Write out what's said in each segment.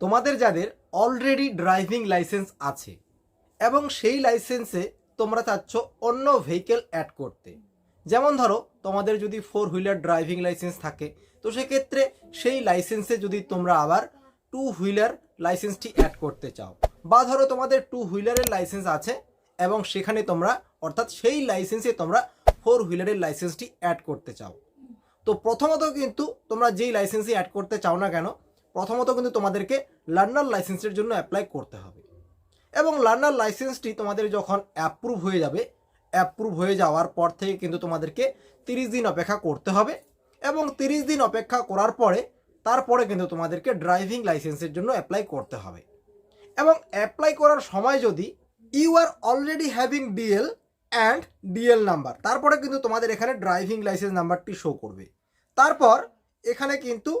তোমাদের যাদের already driving licence আছে, এবং সেই লাইসেন্সে তোমরা চাচ্ছ অন্য ভেহিকেল অ্যাড করতে। যেমন ধরো, তোমাদের যদি ফোর হুইলার ড্রাইভিং লাইসেন্স থাকে, তো সেক্ষেত্রে সেই লাইসেন্সে যদি তোমরা আবার টু হুইলার লাইসেন্সটি অ্যাড করতে চাও, বা ধরো তোমাদের টু হুইলারের লাইসেন্স আছে, এবং সেখানে তোমরা, অর্থাৎ সেই লাইসেন্সে তোমরা ফোর হুইলারের লাইসেন্সটি অ্যাড করতে চাও। তো প্রথমত কিন্তু তোমরা যেই লাইসেন্সই অ্যাড করতে চাও না কেন প্রথমত কিন্তু তোমাদেরকে লার্নার লাইসেন্সের জন্য অ্যাপ্লাই করতে হবে। এবং লার্নার লাইসেন্সটি তোমাদের যখন অ্যাপ্রুভ হয়ে যাবে অ্যাপ্রুভ হয়ে যাওয়ার পর থেকে কিন্তু তোমাদেরকে তিরিশ দিন অপেক্ষা করতে হবে এবং তিরিশ দিন অপেক্ষা করার পরে তারপরে কিন্তু তোমাদেরকে ড্রাইভিং লাইসেন্সের জন্য অ্যাপ্লাই করতে হবে। এবং অ্যাপ্লাই করার সময় যদি you are already having DL and DL number তারপরে কিন্তু তোমাদের এখানে ড্রাইভিং লাইসেন্স নাম্বারটি শো করবে। তারপর এখানে কিন্তু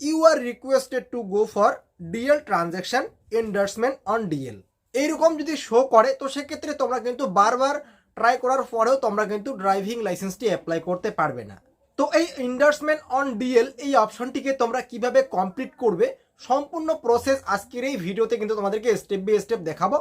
you are requested to go for DL transaction endorsement on DL এইরকম যদি শো করে, তো সেক্ষেত্রে তোমরা কিন্তু বারবার ট্রাই করার পরেও তোমরা কিন্তু ড্রাইভিং লাইসেন্সটি অ্যাপ্লাই করতে পারবে না। তো এই ইন্ডার্সমেন্ট অন ডিএল এই অপশনটিকে তোমরা কীভাবে কমপ্লিট করবে, সম্পূর্ণ প্রসেস আজকের এই ভিডিওতে কিন্তু তোমাদেরকে স্টেপ বাই স্টেপ দেখাবো।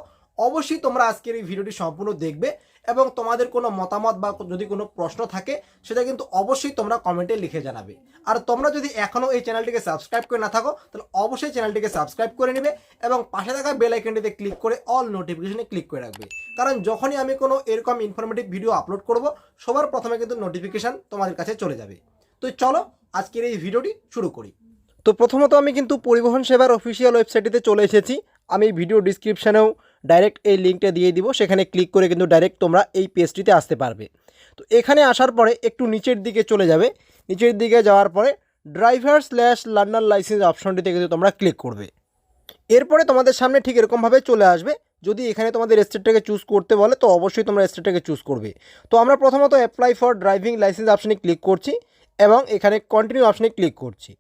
অবশ্যই তোমরা আজকের এই ভিডিওটি সম্পূর্ণ দেখবে এবং তোমাদের কোনো মতামত বা যদি কোনো প্রশ্ন থাকে, সেটা কিন্তু অবশ্যই তোমরা কমেন্টে লিখে জানাবে। আর তোমরা যদি এখনও এই চ্যানেলটিকে সাবস্ক্রাইব করে না থাকো, তাহলে অবশ্যই চ্যানেলটিকে সাবস্ক্রাইব করে নেবে এবং পাশে থাকা বেল আইকনটিতে ক্লিক করে অল নোটিফিকেশনে ক্লিক করে রাখবে। কারণ যখনই আমি কোনো এরকম ইনফরমেটিভ ভিডিও আপলোড করব, সবার প্রথমে কিন্তু নোটিফিকেশান তোমাদের কাছে চলে যাবে। তো চলো আজকের এই ভিডিওটি শুরু করি। তো প্রথমত আমি কিন্তু পরিবহন সেবার অফিসিয়াল ওয়েবসাইটটিতে চলে এসেছি। আমি ভিডিও ডিসক্রিপশানেও ডাইরেক্ট এই লিঙ্কটা দিয়ে দিব, সেখানে ক্লিক করে কিন্তু ডাইরেক্ট তোমরা এই পেজটিতে আসতে পারবে। তো এখানে আসার পরে একটু নিচের দিকে চলে যাবে। নিচের দিকে যাওয়ার পরে ড্রাইভার স্ল্যাশ লার্নার লাইসেন্স অপশনটিতে কিন্তু তোমরা ক্লিক করবে। এরপরে তোমাদের সামনে ঠিক এরকমভাবে চলে আসবে। যদি এখানে তোমাদের স্টেটটাকে চুজ করতে বলে, তো অবশ্যই তোমরা স্টেটটাকে চুজ করবে। তো আমরা প্রথমত অ্যাপ্লাই ফর ড্রাইভিং লাইসেন্স অপশনে ক্লিক করছি এবং এখানে কন্টিনিউ অপশনে ক্লিক করছি।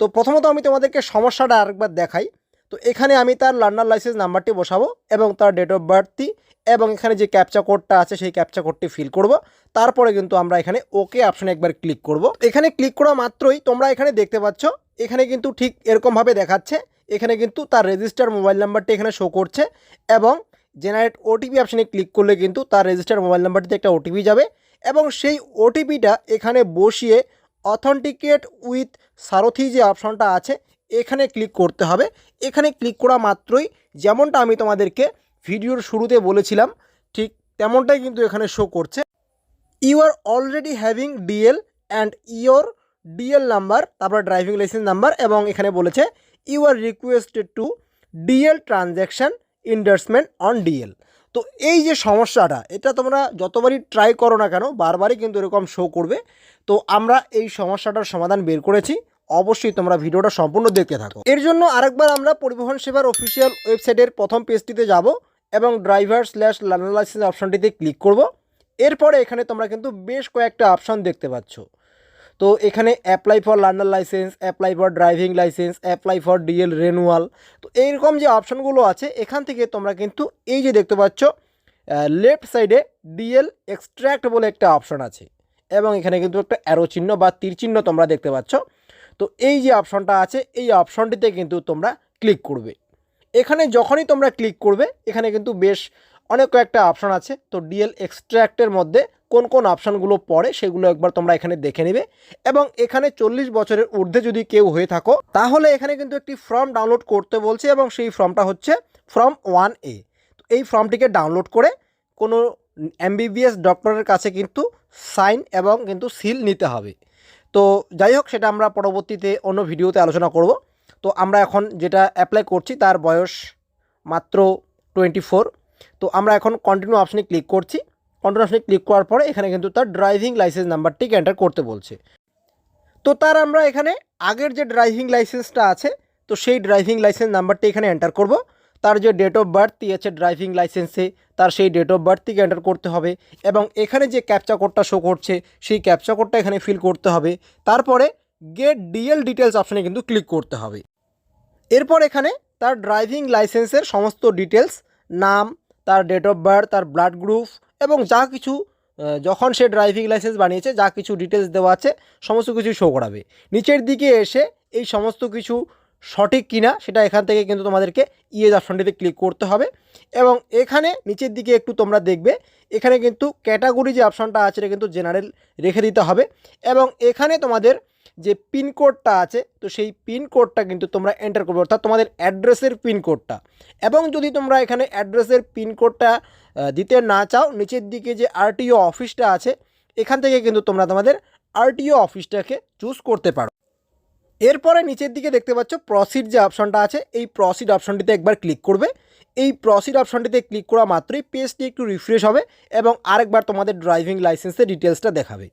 তো প্রথমত আমি তোমাদেরকে সমস্যাটা আরেকবার দেখাই। তো এখানে আমি তার লার্নার লাইসেন্স নাম্বারটি বসাবো এবং তার ডেট অফ বার্থটি এবং এখানে যে ক্যাপচা কোডটা আছে সেই ক্যাপচা কোডটি ফিল করব। তারপরে কিন্তু আমরা এখানে ওকে অপশানে একবার ক্লিক করব। এখানে ক্লিক করা মাত্রই তোমরা এখানে দেখতে পাচ্ছ, এখানে কিন্তু ঠিক এরকমভাবে দেখাচ্ছে, এখানে কিন্তু তার রেজিস্টার মোবাইল নাম্বারটি এখানে শো করছে এবং জেনারেট ওটিপি অপশনে ক্লিক করলে কিন্তু তার রেজিস্টার মোবাইল নাম্বারটিতে একটা ওটিপি যাবে এবং সেই ওটিপিটা এখানে বসিয়ে অথেন্টিকেট উইথ সারথি যে অপশনটা আছে, এখানে ক্লিক করতে হবে। এখানে ক্লিক করা মাত্রই যেমনটা আমি তোমাদেরকে ভিডিওর শুরুতে বলেছিলাম, ঠিক তেমনটাই কিন্তু এখানে শো করছে। You are already having DL and your DL number তারপর ড্রাইভিং লাইসেন্স নাম্বার এবং এখানে বলেছে you are requested to DL transaction endorsement on DL তো এই যে সমস্যাটা, এটা তোমরা যতবারই ট্রাই করো না কেন, বারবারই কিন্তু এরকম শো করবে। তো আমরা এই সমস্যাটার সমাধান বের করেছি। অবশ্যই তোমরা ভিডিওটা সম্পূর্ণ দেখতে থাকো। এর জন্য আরেকবার আমরা পরিবহন সেবার অফিসিয়াল ওয়েবসাইটের প্রথম পেজটিতে যাব এবং ড্রাইভার স্ল্যাশ লার্নার লাইসেন্স অপশনটিতে ক্লিক করব। এরপরে এখানে তোমরা কিন্তু বেশ কয়েকটা অপশন দেখতে পাচ্ছ। তো এখানে apply for learner licence apply for driving licence apply for DL renewal তো এইরকম যে অপশনগুলো আছে, এখান থেকে তোমরা কিন্তু এই যে দেখতে পাচ্ছ লেফট সাইডে ডিএল এক্সট্র্যাক্ট বলে একটা অপশন আছে। এবং এখানে কিন্তু একটা অ্যারো চিহ্ন বা তীর চিহ্ন তোমরা দেখতে পাচ্ছ। তো এই যে অপশনটা আছে, এই অপশনটিতে কিন্তু তোমরা ক্লিক করবে। এখানে যখনই তোমরা ক্লিক করবে, এখানে কিন্তু বেশ অনেক কয়েকটা অপশন আছে। তো ডিএল এক্সট্র্যাক্টের মধ্যে কোন কোন অপশানগুলো পড়ে, সেগুলো একবার তোমরা এখানে দেখে নেবে। এবং এখানে চল্লিশ বছরের ঊর্ধ্বে যদি কেউ হয়ে থাকো, তাহলে এখানে কিন্তু একটি ফর্ম ডাউনলোড করতে বলছে এবং সেই ফর্মটা হচ্ছে ফর্ম ওয়ান এ। তো এই ফর্মটিকে ডাউনলোড করে কোনো এমবিবিএস ডক্টরের কাছে কিন্তু সাইন এবং কিন্তু সিল নিতে হবে। তো যাই হোক, সেটা আমরা পরবর্তীতে অন্য ভিডিওতে আলোচনা করব। তো আমরা এখন যেটা অ্যাপ্লাই করছি, তার বয়স মাত্র টোয়েন্টি ফোর তো আমরা এখন কন্টিনিউ অপশানে ক্লিক করছি। কন্টিনিউ অপশনে ক্লিক করার পরে এখানে কিন্তু তার ড্রাইভিং লাইসেন্স নাম্বারটিকে এন্টার করতে বলছে। তো তার আমরা এখানে আগের যে ড্রাইভিং লাইসেন্সটা আছে, তো সেই ড্রাইভিং লাইসেন্স নাম্বারটি এখানে এন্টার করব। তার যে ডেট অফ বার্থ আছে ড্রাইভিং লাইসেন্সে তার সেই ডেট অফ বার্থটিকে এন্টার করতে হবে এবং এখানে যে ক্যাপচা কোডটা শো করছে, সেই ক্যাপচা কোডটা এখানে ফিল করতে হবে। তারপরে গেট ডিএল ডিটেলস অপশানে কিন্তু ক্লিক করতে হবে। এরপর এখানে তার ড্রাইভিং লাইসেন্সের সমস্ত ডিটেলস নাম, তার ডেট অফ বার্থ তার ব্লাড গ্রুপ এবং যা কিছু যখন সে ড্রাইভিং লাইসেন্স বানিয়েছে, যা কিছু ডিটেলস দেওয়া আছে, সমস্ত কিছু শো করাবে। নিচের দিকে এসে এই সমস্ত কিছু সঠিক কিনা সেটা এখান থেকে কিন্তু তোমাদেরকে ইয়েজ অপশনটিতে ক্লিক করতে হবে। এবং এখানে নিচের দিকে একটু তোমরা দেখবে, এখানে কিন্তু ক্যাটাগরি যে অপশনটা আছে এটা কিন্তু জেনারেল রেখে দিতে হবে। এবং এখানে তোমাদের যে পিনকোডটা আছে, তো সেই পিনকোডটা কিন্তু তোমরা এন্টার করবে, অর্থাৎ তোমাদের অ্যাড্রেসের পিনকোডটা এবং যদি তোমরা এখানে অ্যাড্রেসের পিনকোডটা দিতে না চাও, নিচের দিকে যে আরটিও অফিসটা আছে, এখান থেকে কিন্তু তোমরা তোমাদের আরটিও অফিসটাকে চুজ করতে পারো। এরপরে নিচের দিকে দেখতে পাচ্ছ প্রসিড যে অপশনটা আছে, এই প্রসিড অপশনটিতে একবার ক্লিক করবে। এই প্রসিড অপশনটিতে ক্লিক করা মাত্রই পেজটি একটু রিফ্রেশ হবে এবং আরেকবার তোমাদের ড্রাইভিং লাইসেন্সের ডিটেলসটা দেখাবে।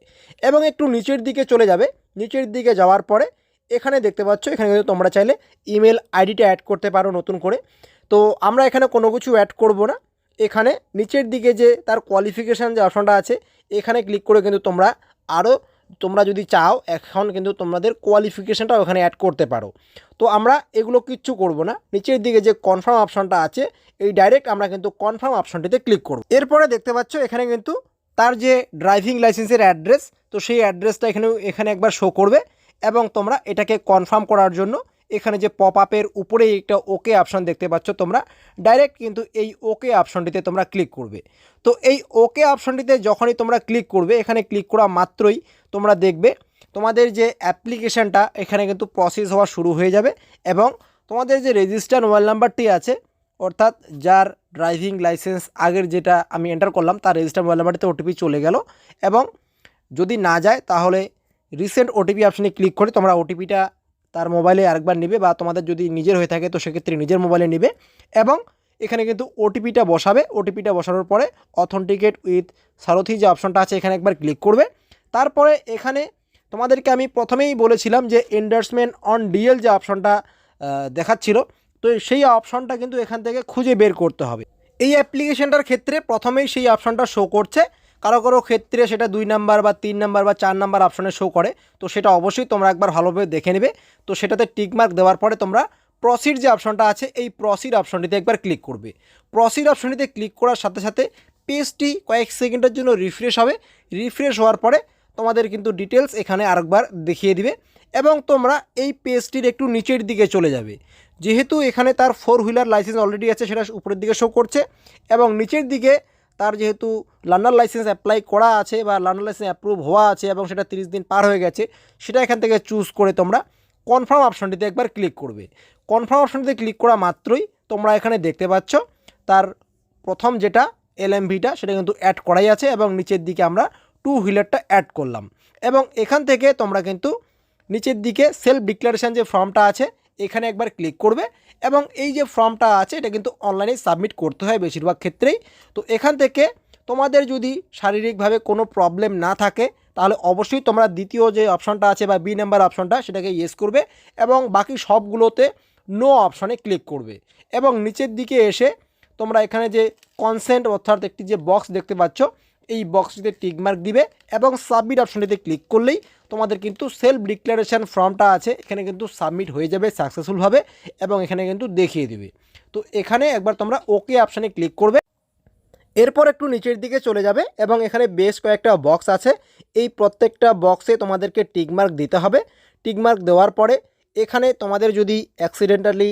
এবং একটু নিচের দিকে চলে যাবে, নিচের দিকে যাওয়ার পরে এখানে দেখতে পাচ্ছ, এখানে কিন্তু তোমরা চাইলে ইমেল আইডিটা অ্যাড করতে পারো নতুন করে। তো আমরা এখানে কোনো কিছু অ্যাড করব না। এখানে নিচের দিকে যে তার কোয়ালিফিকেশান যে অপশনটা আছে, এখানে ক্লিক করে কিন্তু তোমরা আরও তোমরা যদি চাও, এখন কিন্তু তোমাদের কোয়ালিফিকেশানটা ওখানে অ্যাড করতে পারো। তো আমরা এগুলো কিচ্ছু করব না। নিচের দিকে যে কনফার্ম অপশনটা আছে, এই ডাইরেক্ট আমরা কিন্তু কনফার্ম অপশনটিতে ক্লিক করব। এরপরে দেখতে পাচ্ছ, এখানে কিন্তু তার যে ড্রাইভিং লাইসেন্সের অ্যাড্রেস তো সেই অ্যাড্রেসটা এখানে এখানে একবার শো করবে এবং তোমরা এটাকে কনফার্ম করার জন্য এখানে যে পপ আপের উপরে একটা ওকে অপশন দেখতে পাচ্ছ তোমরা ডাইরেক্ট কিন্তু এই ওকে অপশনটিতে তোমরা ক্লিক করবে। তো এই ওকে অপশনটিতে যখনই তোমরা ক্লিক করবে, এখানে ক্লিক করা মাত্রই তোমরা দেখবে তোমাদের যে অ্যাপ্লিকেশানটা এখানে কিন্তু প্রসেস হওয়া শুরু হয়ে যাবে এবং তোমাদের যে রেজিস্টার মোবাইল নাম্বারটি আছে, অর্থাৎ যার ড্রাইভিং লাইসেন্স আগের যেটা আমি এন্টার করলাম, তার রেজিস্টার মোবাইল নাম্বারটিতে ওটিপি চলে গেল এবং যদি না যায় তাহলে রিসেন্ট ওটিপি অপশানে ক্লিক করে তোমরা ওটিপিটা তার মোবাইলে আরেকবার নেবে বা তোমাদের যদি নিজের হয়ে থাকে তো সেক্ষেত্রে নিজের মোবাইলে নেবে এবং এখানে কিন্তু ওটিপিটা বসাবে। ওটিপিটা বসানোর পরে অথেন্টিকেট উইথ সারথি যে অপশনটা আছে, এখানে একবার ক্লিক করবে। তারপরে এখানে তোমাদেরকে আমি প্রথমেই বলেছিলাম যে এন্ডার্সমেন্ট অন ডিএল যে অপশনটা দেখাচ্ছিল, তো সেই অপশনটা কিন্তু এখান থেকে খুঁজে বের করতে হবে। এই অ্যাপ্লিকেশনটার ক্ষেত্রে প্রথমেই সেই অপশনটা শো করছে। কারও কারও ক্ষেত্রে সেটা দুই নাম্বার বা তিন নাম্বার বা চার নাম্বার অপশনে শো করে। তো সেটা অবশ্যই তোমরা একবার ভালোভাবে দেখে নেবে। তো সেটাতে টিকমার্ক দেওয়ার পরে তোমরা প্রসিড যে অপশনটা আছে, এই প্রসিড অপশনটিতে একবার ক্লিক করবে। প্রসিড অপশনটিতে ক্লিক করার সাথে সাথে পেজটি কয়েক সেকেন্ডের জন্য রিফ্রেশ হবে। রিফ্রেশ হওয়ার পরে তোমাদের কিন্তু ডিটেলস এখানে আরেকবার দেখিয়ে দিবে এবং তোমরা এই পেজটির একটু নিচের দিকে চলে যাবে। যেহেতু এখানে তার ফোর হুইলার লাইসেন্স অলরেডি আছে, সেটা উপরের দিকে শো করছে এবং নিচের দিকে তার যেহেতু লার্নার লাইসেন্স অ্যাপ্লাই করা আছে বা লার্নার লাইসেন্স অ্যাপ্রুভ হওয়া আছে এবং সেটা তিরিশ দিন পার হয়ে গেছে, সেটা এখান থেকে চুজ করে তোমরা কনফার্ম অপশনটিতে একবার ক্লিক করবে। কনফার্ম অপশনটিতে ক্লিক করা মাত্রই তোমরা এখানে দেখতে পাচ্ছ তার প্রথম যেটা এলএমভিটা সেটা কিন্তু অ্যাড করাই আছে এবং নিচের দিকে আমরা টু হুইলারটা অ্যাড করলাম। এবং এখান থেকে তোমরা কিন্তু নিচের দিকে সেলফ ডিক্লারেশান যে ফর্মটা আছে, এখানে একবার ক্লিক করবে এবং এই যে ফর্মটা আছে, এটা কিন্তু অনলাইনে সাবমিট করতে হয় বেশিরভাগ ক্ষেত্রেই। তো এখান থেকে তোমাদের যদি শারীরিকভাবে কোনো প্রবলেম না থাকে, তাহলে অবশ্যই তোমরা দ্বিতীয় যে অপশনটা আছে বা বি নাম্বার অপশনটা, সেটাকে ইয়েস করবে এবং বাকি সবগুলোতে নো অপশনে ক্লিক করবে। এবং নিচের দিকে এসে তোমরা এখানে যে কনসেন্ট অর্থাৎ একটি যে বক্স দেখতে পাচ্ছ এই বক্সটিতে টিকমার্ক দিবে এবং সাবমিট অপশনটিতে ক্লিক করলেই তোমাদের কিন্তু সেলফ ডিক্লারেশান ফর্মটা আছে, এখানে কিন্তু সাবমিট হয়ে যাবে সাকসেসফুলভাবে এবং এখানে কিন্তু দেখিয়ে দিবে। তো এখানে একবার তোমরা ওকে অপশানে ক্লিক করবে। এরপর একটু নিচের দিকে চলে যাবে এবং এখানে বেশ কয়েকটা বক্স আছে। এই প্রত্যেকটা বক্সে তোমাদেরকে টিকমার্ক দিতে হবে। টিকমার্ক দেওয়ার পরে এখানে তোমাদের যদি অ্যাক্সিডেন্টালি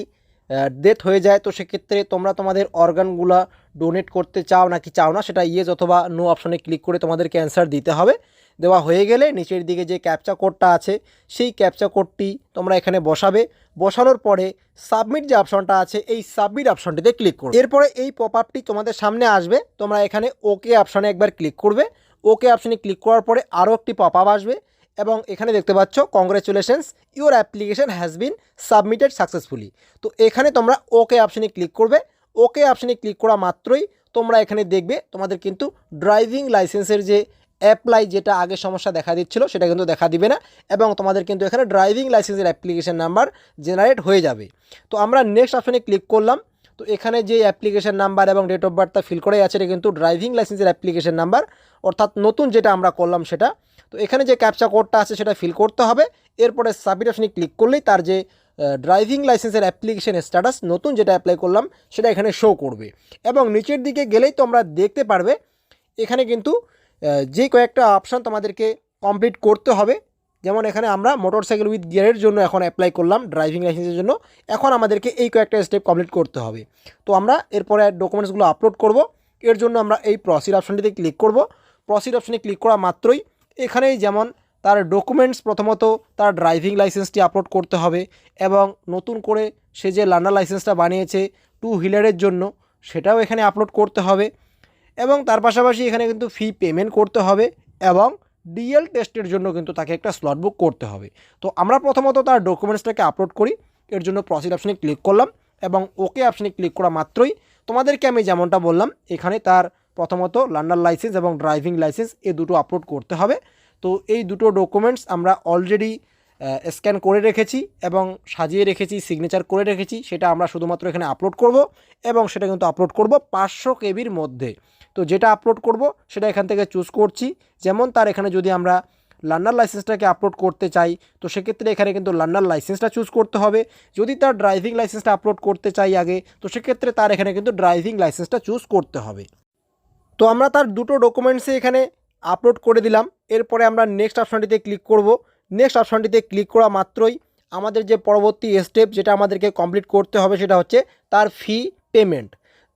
ডেথ হয়ে যায়, তো সেক্ষেত্রে তোমরা তোমাদের অর্গানগুলা ডোনেট করতে চাও নাকি চাও না, সেটা ইয়েজ অথবা নো অপশনে ক্লিক করে তোমাদেরকে অ্যান্সার দিতে হবে। দেওয়া হয়ে গেলে নিচের দিকে যে ক্যাপচা কোডটা আছে, সেই ক্যাপচা কোডটি তোমরা এখানে বসাবে। বসানোর পরে সাবমিট যে অপশনটা আছে, এই সাবমিট অপশনটিতে ক্লিক করবে। এরপরে এই পপ আপটি তোমাদের সামনে আসবে, তোমরা এখানে ওকে অপশনে একবার ক্লিক করবে। ওকে অপশনে ক্লিক করার পরে আরও একটি পপ আপ আসবে। এবং এখানে দেখতে পাচ্ছ congratulations your application has been submitted successfully তো এখানে তোমরা ওকে অপশনে ক্লিক করবে। ওকে অপশনে ক্লিক করা মাত্রই তোমরা এখানে দেখবে তোমাদের কিন্তু ড্রাইভিং লাইসেন্সের যে অ্যাপ্লাই যেটা আগে সমস্যা দেখা দিচ্ছিল, সেটা কিন্তু দেখা দিবে না এবং তোমাদের কিন্তু এখানে ড্রাইভিং লাইসেন্সের অ্যাপ্লিকেশান নাম্বার জেনারেট হয়ে যাবে। তো আমরা নেক্সট অপশনে ক্লিক করলাম। তো এখানে যে অ্যাপ্লিকেশন নাম্বার এবং ডেট অফ বার্থটা ফিল করাই আছে, এটা কিন্তু ড্রাইভিং লাইসেন্সের অ্যাপ্লিকেশন নাম্বার। অর্থাৎ নতুন যেটা আমরা করলাম সেটা। তো এখানে যে ক্যাপচা কোডটা আছে, সেটা ফিল করতে হবে। এরপরে সাবমিট অপশনে ক্লিক করলেই তার যে ড্রাইভিং লাইসেন্সের অ্যাপ্লিকেশন স্ট্যাটাস নতুন যেটা অ্যাপ্লাই করলাম, সেটা এখানে শো করবে। এবং নিচের দিকে গেলেই তোমরা দেখতে পারবে, এখানে কিন্তু যে কয়েকটা অপশান তোমাদেরকে কমপ্লিট করতে হবে। যেমন এখানে আমরা মোটরসাইকেল উইথ গিয়ারের জন্য এখন অ্যাপ্লাই করলাম ড্রাইভিং লাইসেন্সের জন্য। এখন আমাদেরকে এই কয়েকটা স্টেপ কমপ্লিট করতে হবে। তো আমরা এরপরে ডকুমেন্টসগুলো আপলোড করব। এর জন্য আমরা এই প্রসিড অপশনটিতে ক্লিক করব। প্রসিড অপশনে ক্লিক করা মাত্রই এখানেই যেমন তার ডকুমেন্টস প্রথমত তার ড্রাইভিং লাইসেন্সটি আপলোড করতে হবে এবং নতুন করে সে যে লার্নার লাইসেন্সটা বানিয়েছে টু হুইলারের জন্য সেটাও এখানে আপলোড করতে হবে। এবং তার পাশাপাশি এখানে কিন্তু ফি পেমেন্ট করতে হবে এবং ডিএল টেস্টের জন্য কিন্তু তাকে একটা স্লট বুক করতে হবে। তো আমরা প্রথমত তার ডকুমেন্টসটাকে আপলোড করি, এর জন্য প্রসিড অপশানে ক্লিক করলাম এবং ওকে অপশানে ক্লিক করা মাত্রই তোমাদেরকে আমি যেমনটা বললাম, এখানে তার প্রথমত লার্নার লাইসেন্স এবং ড্রাইভিং লাইসেন্স এ দুটো আপলোড করতে হবে। তো এই দুটো ডকুমেন্টস আমরা অলরেডি স্ক্যান করে রেখেছি এবং সাজিয়ে রেখেছি সিগনেচার করে রেখেছি, সেটা আমরা শুধুমাত্র এখানে আপলোড করব এবং সেটা কিন্তু আপলোড করব পাঁচশো কেবির মধ্যে। তো যেটা আপলোড করব, সেটা এখান থেকে চুজ করছি। যেমন তার এখানে যদি আমরা লার্নার লাইসেন্সটাকে আপলোড করতে চাই, তো সেক্ষেত্রে এখানে কিন্তু লার্নার লাইসেন্সটা চুজ করতে হবে। যদি তার ড্রাইভিং লাইসেন্সটা আপলোড করতে চাই আগে, তো সেক্ষেত্রে তার এখানে কিন্তু ড্রাইভিং লাইসেন্সটা চুজ করতে হবে। তো আমরা তার দুটো ডকুমেন্টসে এখানে আপলোড করে দিলাম। এরপরে আমরা নেক্সট অপশনটিতে ক্লিক করব। নেক্সট অপশনটিতে ক্লিক করা মাত্রই আমাদের যে পরবর্তী স্টেপ যেটা আমাদেরকে কমপ্লিট করতে হবে সেটা হচ্ছে তার ফি পেমেন্ট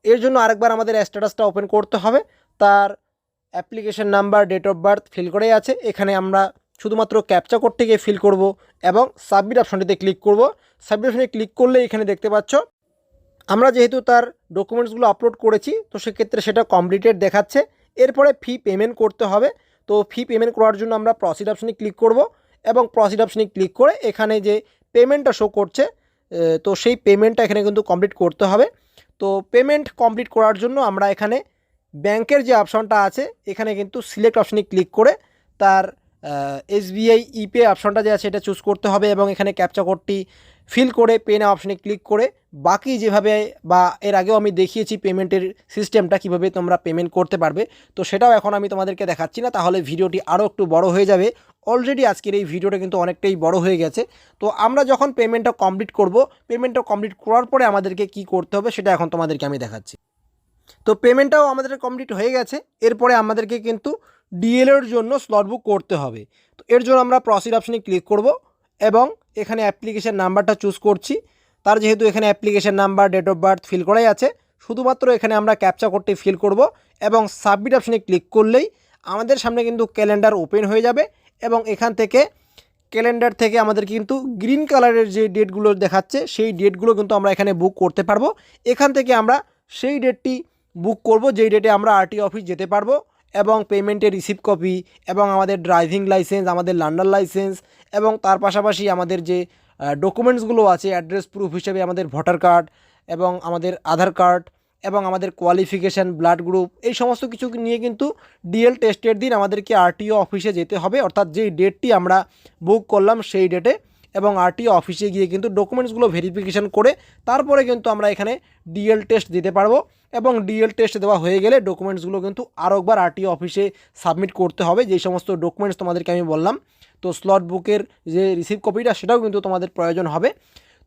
এর জন্য আরেকবার আমাদের স্ট্যাটাসটা ওপেন করতে হবে। তার application number date of birth fill করেই আছে। এখানে আমরা শুধুমাত্র ক্যাপচা কোড থেকে ফিল করব এবং সাবমিট অপশনটিতে ক্লিক করব। সাবমিট অপশনে ক্লিক করলে এখানে দেখতে পাচ্ছ, আমরা যেহেতু তার ডকুমেন্টসগুলো আপলোড করেছি, তো সেক্ষেত্রে সেটা কমপ্লিটেড দেখাচ্ছে। এরপরে ফি পেমেন্ট করতে হবে। তো ফি পেমেন্ট করার জন্য আমরা প্রসিড অপশনে ক্লিক করব। এবং প্রসিড অপশানে ক্লিক করে এখানে যে পেমেন্টটা শো করছে তো সেই পেমেন্টটা এখানে কিন্তু কমপ্লিট করতে হবে। তো পেমেন্ট কমপ্লিট করার জন্য আমরা এখানে ব্যাংকের যে অপশনটা আছে, এখানে কিন্তু সিলেক্ট অপশানে ক্লিক করে তার এসবিআই ইপে অপশনটা যে আছে, এটা চুজ করতে হবে এবং এখানে ক্যাপচা কোডটি ফিল করে পেন অপশানে অপশনে ক্লিক করে বাকি যেভাবে বা এর আগেও আমি দেখিয়েছি পেমেন্টের সিস্টেমটা কীভাবে তোমরা পেমেন্ট করতে পারবে, তো সেটাও এখন আমি তোমাদেরকে দেখাচ্ছি না, তাহলে ভিডিওটি আরও একটু বড় হয়ে যাবে। অলরেডি আজকের এই ভিডিওটা কিন্তু অনেকটাই বড় হয়ে গেছে। তো আমরা যখন পেমেন্টটা কমপ্লিট করব পেমেন্টটা কমপ্লিট করার পরে আমাদেরকে কি করতে হবে সেটা এখন তোমাদেরকে আমি দেখাচ্ছি। তো পেমেন্টটাও আমাদের কমপ্লিট হয়ে গেছে, এরপরে আমাদেরকে কিন্তু ডিএলের জন্য স্লট বুক করতে হবে। তো এর জন্য আমরা প্রসিড অপশনে ক্লিক করব এবং এখানে অ্যাপ্লিকেশান নাম্বারটা চুজ করছি। তার যেহেতু এখানে application number date of birth fill করাই আছে, শুধুমাত্র এখানে আমরা ক্যাপচা কোডটি ফিল করব এবং সাবমিট অপশনে ক্লিক করলেই আমাদের সামনে কিন্তু ক্যালেন্ডার ওপেন হয়ে যাবে এবং এখান থেকে ক্যালেন্ডার থেকে আমাদের কিন্তু গ্রিন কালারের যে ডেটগুলো দেখাচ্ছে, সেই ডেটগুলো কিন্তু আমরা এখানে বুক করতে পারব। এখান থেকে আমরা সেই ডেটটি বুক করব, যেই ডেটে আমরা আরটি অফিস যেতে পারব এবং পেমেন্টের রিসিভ কপি এবং আমাদের ড্রাইভিং লাইসেন্স আমাদের লার্নার লাইসেন্স এবং তার পাশাপাশি আমাদের যে ডকুমেন্টসগুলো আছে অ্যাড্রেস প্রুফ হিসেবে আমাদের ভোটার কার্ড এবং আমাদের আধার কার্ড এবং আমাদের কোয়ালিফিকেশান ব্লাড গ্রুপ এই সমস্ত কিছু নিয়ে কিন্তু ডিএল টেস্টের দিন আমাদেরকে আরটিও অফিসে যেতে হবে। অর্থাৎ যেই ডেটটি আমরা বুক করলাম সেই ডেটে এবং আরটিও অফিসে গিয়ে কিন্তু ডকুমেন্টসগুলো ভেরিফিকেশন করে তারপরে কিন্তু আমরা এখানে ডিএল টেস্ট দিতে পারব এবং ডিএল টেস্ট দেওয়া হয়ে গেলে ডকুমেন্টসগুলো কিন্তু আরও একবার আরটিও অফিসে সাবমিট করতে হবে। যেই সমস্ত ডকুমেন্টস তোমাদেরকে আমি বললাম তো স্লট বুকের যে রিসিভ কপিটা সেটাও কিন্তু তোমাদের প্রয়োজন হবে।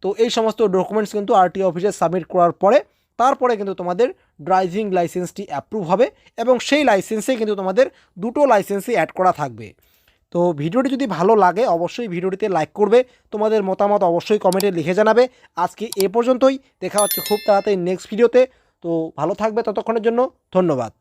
তো এই সমস্ত ডকুমেন্টস কিন্তু আরটিও অফিসে সাবমিট করার পরে, তারপরে কিন্তু তোমাদের ড্রাইভিং লাইসেন্সটি অ্যাপ্রুভ হবে এবং সেই লাইসেন্সে কিন্তু তোমাদের দুটো লাইসেন্সই অ্যাড করা থাকবে। তো ভিডিওটি যদি ভালো লাগে, অবশ্যই ভিডিওটিতে লাইক করবে। তোমাদের মতামত অবশ্যই কমেন্টে লিখে জানাবে। আজকে এ পর্যন্তই। দেখা হচ্ছে খুব তাড়াতাড়ি নেক্সট ভিডিওতে তো ভালো থাকবে ততক্ষণের জন্য। ধন্যবাদ।